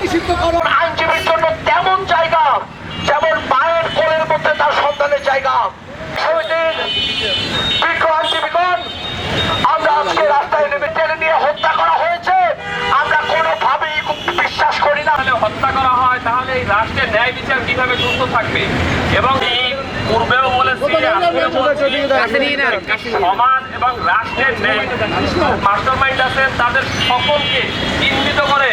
নিষিদ্ধ আইনজীবীর জন্য তেমন জায়গা যেমন পায়ের কোলের মধ্যে তার সন্তানের জায়গা। সেদিন বিজ্ঞ আইনজীবীগণ, আমরা আজকে রাস্তায় নেমে টেনে নিয়ে হত্যা করা হয়েছে। আমরা কোনোভাবেই বিশ্বাস করি না। হত্যা করা হয়, তাহলে এই রাষ্ট্রের ন্যায় বিচার কীভাবে সুস্থ থাকবে? এবং পূর্বেও বলেছি সমাজ এবং রাষ্ট্রের মাস্টার মাইন্ড আছেন তাদের সকলকে চিহ্নিত করে